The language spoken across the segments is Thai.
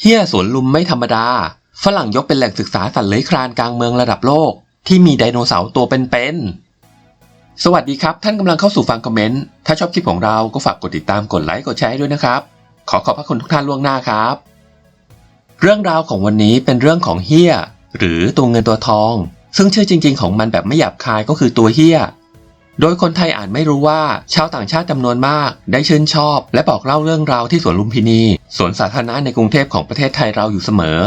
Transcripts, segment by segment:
เฮียสวนลุมไม่ธรรมดา ฝรั่งยกเป็นแหล่งศึกษาสัตว์เลื้อยคลานกลางเมืองระดับโลก ที่มีไดโนเสาร์ตัวเป็นๆ สวัสดีครับ ท่านกำลังเข้าสู่ฟังคอมเมนต์ ถ้าชอบคลิปของเราก็ฝากกดติดตามกดไลค์กดแชร์ให้ด้วยนะครับ ขอขอบพระคุณทุกท่านล่วงหน้าครับ เรื่องราวของวันนี้เป็นเรื่องของเฮียหรือตัวเงินตัวทอง ซึ่งชื่อจริง ๆ ของมันแบบไม่หยาบคายก็คือตัวเฮีย โดยคนไทยอ่านไม่รู้ว่า ชาวต่างชาติจำนวนมาก ได้ชื่นชอบ และบอกเล่าเรื่องราวที่สวนลุมพินี สวนสาธารณะในกรุงเทพของประเทศไทยเราอยู่เสมอ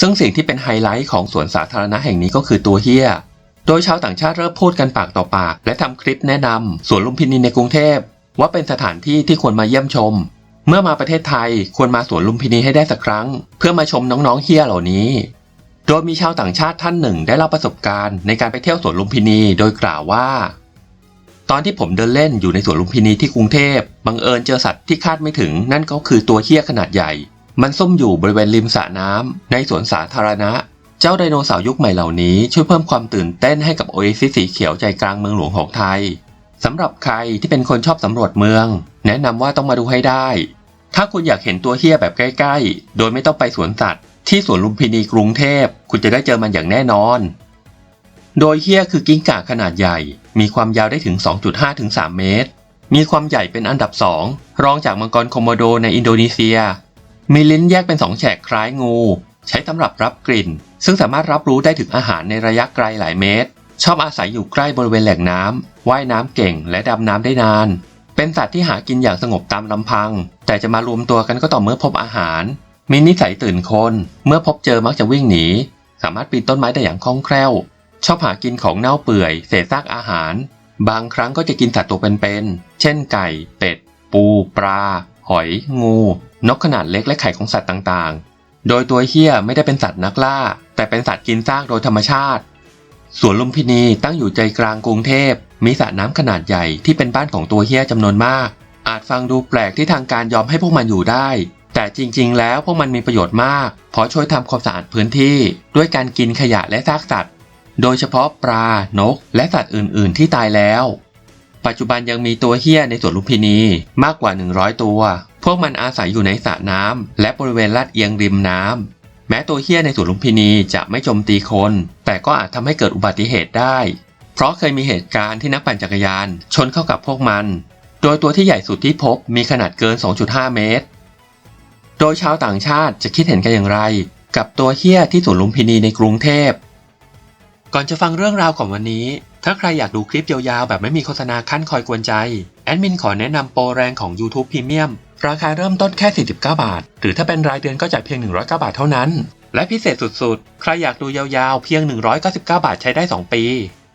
ซึ่งสิ่งที่เป็นไฮไลท์ของสวนสาธารณะแห่งนี้ก็คือตัวเฮียโดยชาวต่างชาติเริ่มพูดกันปากต่อปาก และทำคลิปแนะนำสวนลุมพินีในกรุงเทพ ว่าเป็นสถานที่ที่ควรมาเยี่ยมชม เมื่อมาประเทศไทยควรมาสวนลุมพินีให้ได้สักครั้ง เพื่อมาชมน้องๆเฮียเหล่านี้ โดยมีชาวต่างชาติท่านหนึ่งได้เล่าประสบการณ์ในการไปเที่ยวสวนลุมพินี โดยกล่าวว่า ตอนที่ผมเดินเล่นอยู่ในสวนลุมพินีที่กรุงเทพบังเอิญเจอสัตว์ที่คาดไม่ถึง นั่นก็คือตัวเฮี้ยขนาดใหญ่ มันซุ่มอยู่บริเวณริมสระน้ำในสวนสาธารณะ เจ้าไดโนเสาร์ยุคใหม่เหล่านี้ช่วยเพิ่มความตื่นเต้นให้กับโอเอซิสสีเขียวใจกลางเมืองหลวงของไทยสำหรับใครที่เป็นคนชอบสำรวจเมือง แนะนำว่าต้องมาดูให้ได้ ถ้าคุณอยากเห็นตัวเฮี้ยแบบใกล้ๆ โดยไม่ต้องไปสวนสัตว์ ที่สวนลุมพินีกรุงเทพ คุณจะได้เจอมันอย่างแน่นอน โดยเฮี้ยคือกิ้งก่าขนาดใหญ่ มีความยาวได้ถึง 2.5ถึง3เมตร มีความใหญ่เป็นอันดับ 2 รองจากมังกรโคโมโดในอินโดนีเซีย มีลิ้นแยกเป็น 2 แฉกคล้ายงู ใช้สำหรับรับกลิ่น ซึ่งสามารถรับรู้ได้ถึงอาหารในระยะไกลหลายเมตร ชอบอาศัยอยู่ใกล้บริเวณแหล่งน้ำว่ายน้ำเก่งและดำน้ำได้นาน เป็นสัตว์ที่หากินอย่างสงบตามลำพัง แต่จะมารวมตัวกันก็ต่อเมื่อพบอาหาร มีนิสัยตื่นคน เมื่อพบเจอมักจะวิ่งหนี สามารถปีนต้นไม้ได้อย่างคล่องแคล่ว ชอบหากินของเน่าเปื่อย เศษซากอาหาร บางครั้งก็จะกินสัตว์ตัวเป็นๆ เช่นไก่ เป็ด ปู ปลา หอย งู นกขนาดเล็กและไข่ของสัตว์ต่างๆ โดยตัวเฮี้ยไม่ได้เป็นสัตว์นักล่า แต่เป็นสัตว์กินซากโดยธรรมชาติ สวนลุมพินีตั้งอยู่ใจกลางกรุงเทพ มีสระน้ำขนาดใหญ่ที่เป็นบ้านของตัวเฮี้ยจำนวนมาก อาจฟังดูแปลกที่ทางการยอมให้พวกมันอยู่ได้แต่จริงๆ แล้วพวกมันมีประโยชน์มาก เพราะช่วยทำความสะอาดพื้นที่ ด้วยการกินขยะและซากสัตว์ โดยเฉพาะปลา นก และสัตว์อื่น ๆ ที่ตายแล้ว ปัจจุบันยังมีตัวเฮี้ยในสวนลุมพินีมากกว่า 100 ตัว พวกมันอาศัยอยู่ในสระน้ำและบริเวณลาดเอียงริมน้ำแม้ตัวเฮี้ยในสวนลุมพินีจะไม่โจมตีคน แต่ก็อาจทำให้เกิดอุบัติเหตุได้ เพราะเคยมีเหตุการณ์ที่นักปั่นจักรยาน ชนเข้ากับพวกมัน โดยตัวที่ใหญ่สุดที่พบมีขนาดเกิน 2.5 เมตร โดยชาวต่างชาติจะคิดเห็นกันอย่างไร กับตัวเฮี้ยที่สวนลุมพินีในกรุงเทพ ก่อนจะฟังเรื่องราวของวันนี้ ถ้าใครอยากดูคลิปยาวๆ แบบไม่มีโฆษณาขั้นคอยกวนใจ แอดมินขอแนะนำโปรแรงของ YouTube Premium ราคาเริ่มต้นแค่ 49 บาท หรือถ้าเป็นรายเดือนก็จ่ายเพียง 109 บาทเท่านั้น และพิเศษสุดๆ ใครอยากดูยาวๆ เพียง 199 บาทใช้ได้ 2 ปี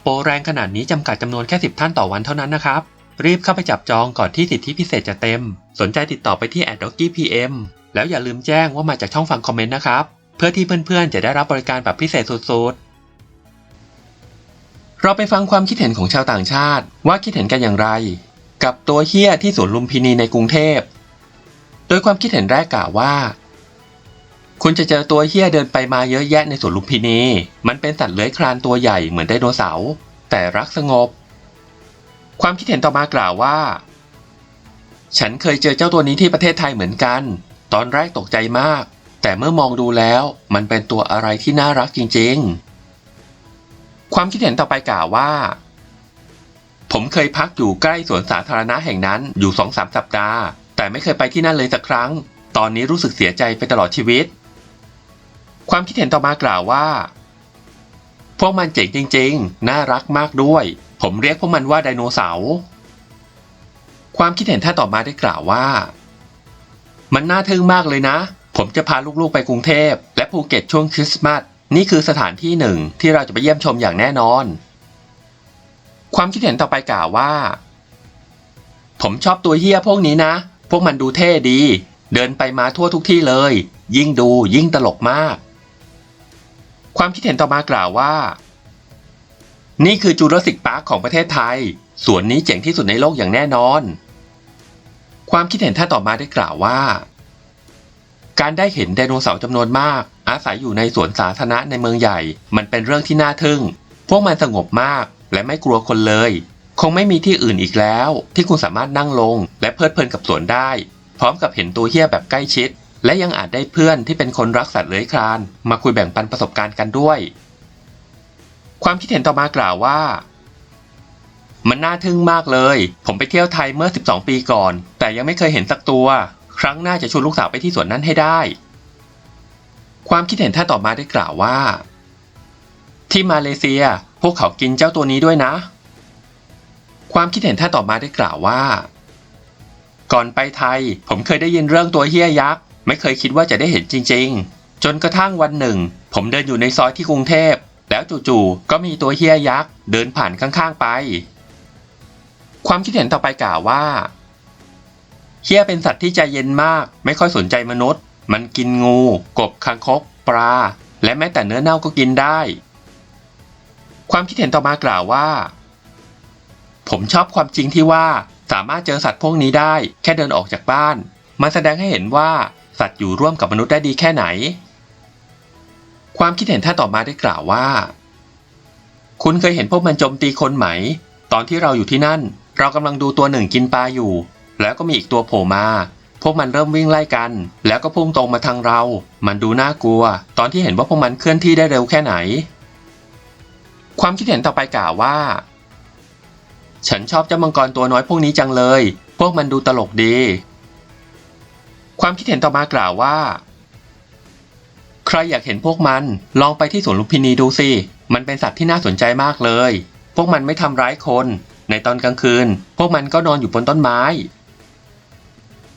โปรแรงขนาดนี้จำกัดจำนวนแค่ 10 ท่านต่อวันเท่านั้นนะครับ รีบเข้าไปจับจองก่อนที่สิทธิพิเศษจะเต็ม สนใจติดต่อไปที่ a d d o g g y PM แล้วอย่าลืมแจ้งว่ามาจากช่องฟังคอมเมนต์นะครับ เพื่อที่เพื่อนๆ จะได้รับบริการแบบพิเศษสุดๆ เราไปฟังความคิดเห็นของชาวต่างชาติว่าคิดเห็นกันอย่างไร กับตัวเฮี้ยที่สวนลุมพินีในกรุงเทพ โดยความคิดเห็นแรกกล่าวว่า คุณจะเจอตัวเฮี้ยเดินไปมาเยอะแยะในสวนลุมพินี มันเป็นสัตว์เลื้อยคลานตัวใหญ่เหมือนไดโนเสาร์แต่รักสงบ ความคิดเห็นต่อมากล่าวว่า ฉันเคยเจอเจ้าตัวนี้ที่ประเทศไทยเหมือนกัน ตอนแรกตกใจมาก แต่เมื่อมองดูแล้ว มันเป็นตัวอะไรที่น่ารักจริง ๆ ความคิดเห็นต่อไปกล่าวว่า ผมเคยพักอยู่ใกล้สวนสาธารณะแห่งนั้นอยู่สองสามสัปดาห์ แต่ไม่เคยไปที่นั่นเลยสักครั้ง ตอนนี้รู้สึกเสียใจไปตลอดชีวิต ความคิดเห็นต่อมากล่าวว่า พวกมันเจ๋งจริง ๆ น่ารักมากด้วย ผมเรียกพวกมันว่าไดโนเสาร์ความคิดเห็นท่านต่อมาได้กล่าวว่า มันน่าทึ่งมากเลยนะ ผมจะพาลูกๆไปกรุงเทพ และภูเก็ตช่วงคริสต์มาส นี่คือสถานที่หนึ่งที่เราจะไปเยี่ยมชมอย่างแน่นอน ความคิดเห็นต่อไปกล่าวว่า ผมชอบตัวเฮียพวกนี้นะ พวกมันดูเท่ดี เดินไปมาทั่วทุกที่เลย ยิ่งดูยิ่งตลกมาก ความคิดเห็นต่อมากล่าวว่า นี่คือจูราสสิกพาร์คของประเทศไทย สวนนี้เจ๋งที่สุดในโลกอย่างแน่นอน ความคิดเห็นท่านต่อมาได้กล่าวว่า การได้เห็นไดโนเสาร์จำนวนมาก อาศัยอยู่ในสวนสาธารณะในเมืองใหญ่ มันเป็นเรื่องที่น่าทึ่ง พวกมันสงบมากและไม่กลัวคนเลย คงไม่มีที่อื่นอีกแล้ว ที่คุณสามารถนั่งลง และเพลิดเพลินกับสวนได้ พร้อมกับเห็นตัวเฮี้ยแบบใกล้ชิด และยังอาจได้เพื่อนที่เป็นคนรักสัตว์เลื้อยคลาน มาคุยแบ่งปันประสบการณ์กันด้วย ความคิดเห็นต่อมากล่าวว่ามันน่าทึ่งมากเลย ผมไปเที่ยวไทยเมื่อ 12 ปีก่อน แต่ยังไม่เคยเห็นสักตัว ครั้งหน้าจะชวนลูกสาวไปที่สวนนั้นให้ได้ ความคิดเห็นท่านต่อมาได้กล่าวว่า ที่มาเลเซียพวกเขากินเจ้าตัวนี้ด้วยนะ ความคิดเห็นท่านต่อมาได้กล่าวว่า ก่อนไปไทยผมเคยได้ยินเรื่องตัวเฮียยักษ์ไม่เคยคิดว่าจะได้เห็นจริง ๆ จนกระทั่งวันหนึ่ง ผมเดินอยู่ในซอยที่กรุงเทพ แล้วจู่ๆก็มีตัวเฮียยักษ์เดินผ่านข้างๆไป ความคิดเห็นต่อไปกล่าวว่าเฮียเป็นสัตว์ที่ใจเย็นมาก ไม่ค่อยสนใจมนุษย์ มันกินงู กบคางคก ปลา และแม้แต่เนื้อเน่าก็กินได้ ความคิดเห็นต่อมากล่าวว่า ผมชอบความจริงที่ว่าสามารถเจอสัตว์พวกนี้ได้ แค่เดินออกจากบ้าน มันแสดงให้เห็นว่าสัตว์อยู่ร่วมกับมนุษย์ได้ดีแค่ไหน ความคิดเห็นท่านต่อมาได้กล่าวว่า คุณเคยเห็นพวกมันโจมตีคนไหม ตอนที่เราอยู่ที่นั่น เรากำลังดูตัวหนึ่งกินปลาอยู่ แล้วก็มีอีกตัวโผล่มา วกมันเริ่มวิ่งไล่กัน แล้วก็พุ่งตรงมาทางเรา มันดูน่ากลัว ตอนที่เห็นว่าพวกมันเคลื่อนที่ได้เร็วแค่ไหน ความคิดเห็นต่อไปกล่าวว่า ฉันชอบเจ้ามังกรตัวน้อยพวกนี้จังเลย พวกมันดูตลกดี ความคิดเห็นต่อมากล่าวว่า ใครอยากเห็นพวกมันลองไปที่สวนลุมพินีดูสิ มันเป็นสัตว์ที่น่าสนใจมากเลย พวกมันไม่ทำร้ายคน ในตอนกลางคืน พวกมันก็นอนอยู่บนต้นไม้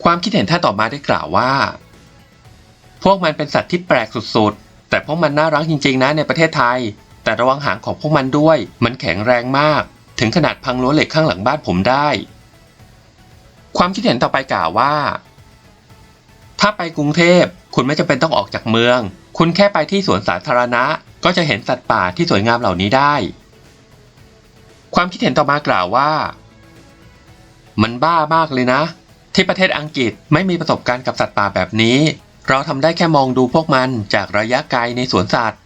ความคิดเห็นท่านต่อมาได้กล่าวว่า พวกมันเป็นสัตว์ที่แปลกสุดๆ แต่พวกมันน่ารักจริงๆนะในประเทศไทย แต่ระวังหางของพวกมันด้วย มันแข็งแรงมาก ถึงขนาดพังรั้วเหล็กข้างหลังบ้านผมได้ ความคิดเห็นต่อไปกล่าวว่า ถ้าไปกรุงเทพคุณไม่จำเป็นต้องออกจากเมือง คุณแค่ไปที่สวนสาธารณะ ก็จะเห็นสัตว์ป่าที่สวยงามเหล่านี้ได้ ความคิดเห็นต่อมากล่าวว่า มันบ้ามากเลยนะ ที่ประเทศอังกฤษไม่มีประสบการณ์กับสัตว์ป่าแบบนี้ เราทำได้แค่มองดูพวกมันจากระยะไกลในสวนสัตว์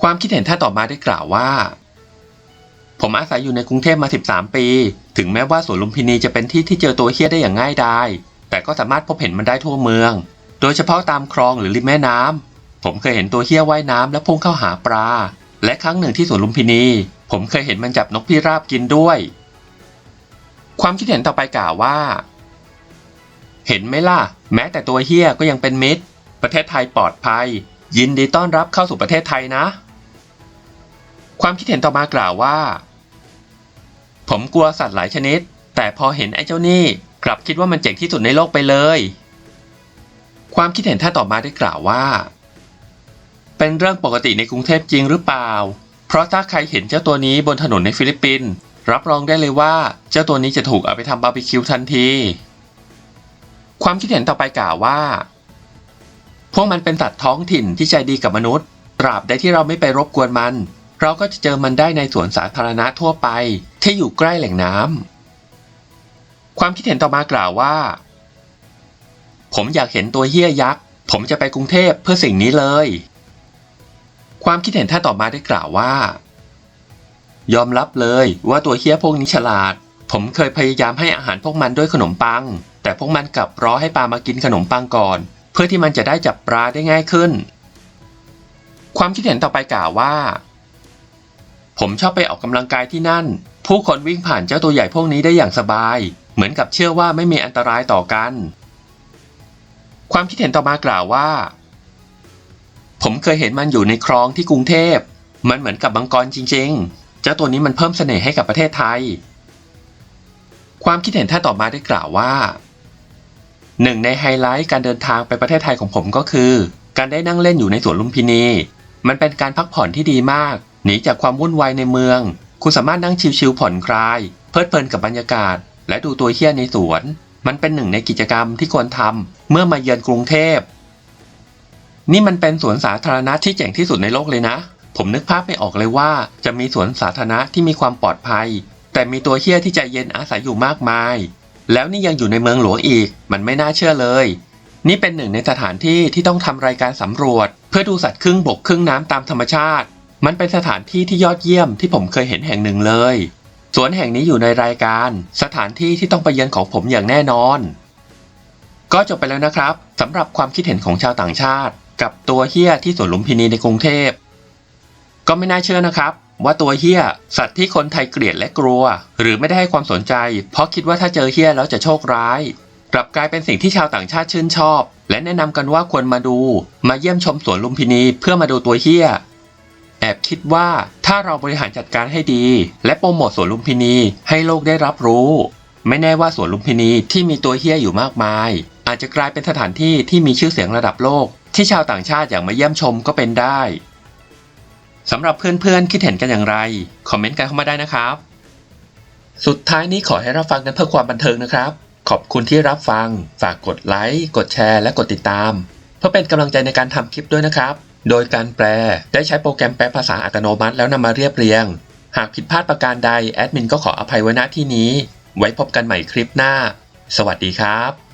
ความคิดเห็นท่านต่อมาได้กล่าวว่า ผมอาศัยอยู่ในกรุงเทพมา 13 ปี ถึงแม้ว่าสวนลุมพินีจะเป็นที่ที่เจอตัวเฮี้ยได้อย่างง่ายดายแต่ก็สามารถพบเห็นมันได้ทั่วเมือง โดยเฉพาะตามคลองหรือริมแม่น้ำผมเคยเห็นตัวเฮี้ยว่ายน้ำและพุ่งเข้าหาปลาและครั้งหนึ่งที่สวนลุมพินี ผมเคยเห็นมันจับนกพิราบกินด้วย ความคิดเห็นต่อไปกล่าวว่า เห็นไหมล่ะ แม้แต่ตัวเฮียก็ยังเป็นมิตร ประเทศไทยปลอดภัย ยินดีต้อนรับเข้าสู่ประเทศไทยนะ ความคิดเห็นต่อมากล่าวว่า ผมกลัวสัตว์หลายชนิด แต่พอเห็นไอ้เจ้านี่กลับคิดว่ามันเจ๋งที่สุดในโลกไปเลย ความคิดเห็นท่านต่อมาได้กล่าวว่า เป็นเรื่องปกติในกรุงเทพจริงหรือเปล่า เพราะถ้าใครเห็นเจ้าตัวนี้บนถนนในฟิลิปปินส์ รับรองได้เลยว่าเจ้าตัวนี้จะถูกเอาไปทำบาร์บีคิวทันที ความคิดเห็นต่อไปกล่าวว่า พวกมันเป็นสัตว์ท้องถิ่นที่ใจดีกับมนุษย์ ตราบใดที่เราไม่ไปรบกวนมัน เราก็จะเจอมันได้ในสวนสาธารณะทั่วไป ที่อยู่ใกล้แหล่งน้ำความคิดเห็นต่อมากล่าวว่า ผมอยากเห็นตัวเฮี้ยยักษ์ ผมจะไปกรุงเทพเพื่อสิ่งนี้เลย ความคิดเห็นท่านต่อมาได้กล่าวว่า ยอมรับเลยว่าตัวเฮี้ยพวกนี้ฉลาด ผมเคยพยายามให้อาหารพวกมันด้วยขนมปัง แต่พวกมันกลับรอให้ปลามากินขนมปังก่อน เพื่อที่มันจะได้จับปลาได้ง่ายขึ้น ความคิดเห็นต่อไปกล่าวว่า ผมชอบไปออกกำลังกายที่นั่น ผู้คนวิ่งผ่านเจ้าตัวใหญ่พวกนี้ได้อย่างสบาย เหมือนกับเชื่อว่าไม่มีอันตรายต่อกัน ความคิดเห็นต่อมากล่าวว่า ผมเคยเห็นมันอยู่ในคลองที่กรุงเทพ มันเหมือนกับมังกรจริง ๆ เจ้าตัวนี้มันเพิ่มเสน่ห์ให้กับประเทศไทย ความคิดเห็นท่านต่อมาได้กล่าวว่าหนึ่งในไฮไลท์การเดินทางไปประเทศไทยของผมก็คือ การได้นั่งเล่นอยู่ในสวนลุมพินี มันเป็นการพักผ่อนที่ดีมาก หนีจากความวุ่นวายในเมือง คุณสามารถนั่งชิลๆผ่อนคลาย เพลิดเพลินกับบรรยากาศ และดูตัวเฮี้ยในสวน มันเป็นหนึ่งในกิจกรรมที่ควรทำเมื่อมาเยือนกรุงเทพ นี่มันเป็นสวนสาธารณะที่เจ๋งที่สุดในโลกเลยนะ ผมนึกภาพไม่ออกเลยว่า จะมีสวนสาธารณะที่มีความปลอดภัย แต่มีตัวเฮี้ยที่ใจเย็นอาศัยอยู่มากมาย แล้วนี่ยังอยู่ในเมืองหลวงอีก มันไม่น่าเชื่อเลย นี่เป็นหนึ่งในสถานที่ที่ต้องทำรายการสำรวจ เพื่อดูสัตว์ครึ่งบกครึ่งน้ำตามธรรมชาติ มันเป็นสถานที่ที่ยอดเยี่ยมที่ผมเคยเห็นแห่งหนึ่งเลย สวนแห่งนี้อยู่ในรายการ สถานที่ที่ต้องไปเยือนของผมอย่างแน่นอน ก็จบไปแล้วนะครับสำหรับความคิดเห็นของชาวต่างชาติ กับตัวเฮี้ยที่สวนลุมพินีในกรุงเทพ ก็ไม่น่าเชื่อนะครับว่าตัวเฮี้ย สัตว์ที่คนไทยเกลียดและกลัว หรือไม่ได้ให้ความสนใจ เพราะคิดว่าถ้าเจอเฮี้ยแล้วจะโชคร้าย กลับกลายเป็นสิ่งที่ชาวต่างชาติชื่นชอบ และแนะนำกันว่าควรมาดู มาเยี่ยมชมสวนลุมพินีเพื่อมาดูตัวเฮี้ย แอบคิดว่าถ้าเราบริหารจัดการให้ดี และโปรโมทสวนลุมพินีให้โลกได้รับรู้ ไม่แน่ว่าสวนลุมพินีที่มีตัวเฮี้ยอยู่มากมาย อาจจะกลายเป็นสถานที่ที่มีชื่อเสียงระดับโลก ที่ชาวต่างชาติอยากมาเยี่ยมชมก็เป็นได้ สำหรับเพื่อนๆ คิดเห็นกันอย่างไร คอมเมนต์กันเข้ามาได้นะครับ สุดท้ายนี้ขอให้รับฟังกันเพื่อความบันเทิงนะครับ ขอบคุณที่รับฟัง ฝากกดไลค์ กดแชร์ และกดติดตาม เพื่อเป็นกำลังใจในการทำคลิปด้วยนะครับ โดยการแปลได้ใช้โปรแกรมแปลภาษาอัตโนมัติแล้วนำมาเรียบเรียง หากผิดพลาดประการใดแอดมินก็ขออภัยไว้ณที่นี้ ไว้พบกันใหม่คลิปหน้า สวัสดีครับ